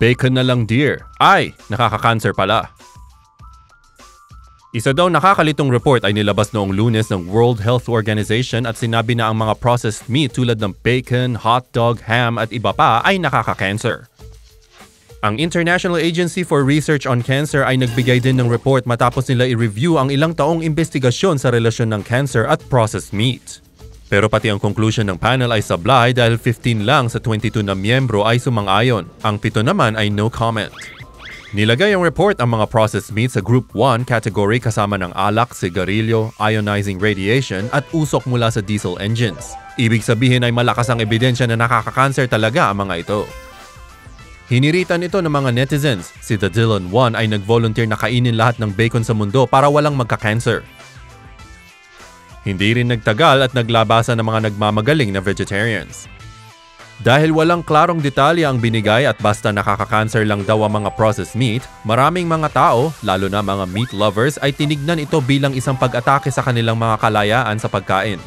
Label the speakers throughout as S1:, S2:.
S1: Bacon na lang dear. Ay, nakaka-cancer pala. Isa daw nakakalitong report ay nilabas noong lunes ng World Health Organization at sinabi na ang mga processed meat tulad ng bacon, hotdog, ham at iba pa ay nakaka-cancer. Ang International Agency for Research on Cancer ay nagbigay din ng report matapos nila i-review ang ilang taong investigasyon sa relasyon ng cancer at processed meat. Pero pati ang conclusion ng panel ay sablay dahil 15 lang sa 22 na miyembro ay sumang-ayon. Ang pito naman ay no comment. Nilagay ang report ang mga processed meat sa Group 1 category kasama ng alak, sigarilyo, ionizing radiation at usok mula sa diesel engines. Ibig sabihin ay malakas ang ebidensya na nakakakanser talaga ang mga ito. Hiniritan ito ng mga netizens. Si The Dylan 1 ay nag-volunteer na kainin lahat ng bacon sa mundo para walang magka-cancer. Hindi rin nagtagal at naglabasan ng mga nagmamagaling na vegetarians. Dahil walang klarong detalye ang binigay at basta nakaka-cancer lang daw ang mga processed meat, maraming mga tao, lalo na mga meat lovers, ay tinignan ito bilang isang pag-atake sa kanilang mga kalayaan sa pagkain.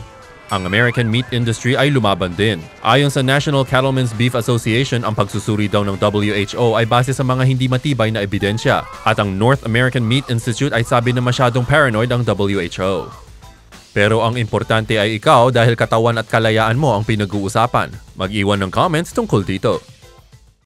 S1: Ang American meat industry ay lumaban din. Ayon sa National Cattlemen's Beef Association, ang pagsusuri daw ng WHO ay base sa mga hindi matibay na ebidensya. At ang North American Meat Institute ay sabi na masyadong paranoid ang WHO. Pero ang importante ay ikaw dahil katawan at kalayaan mo ang pinag-uusapan. Mag-iwan ng comments tungkol dito.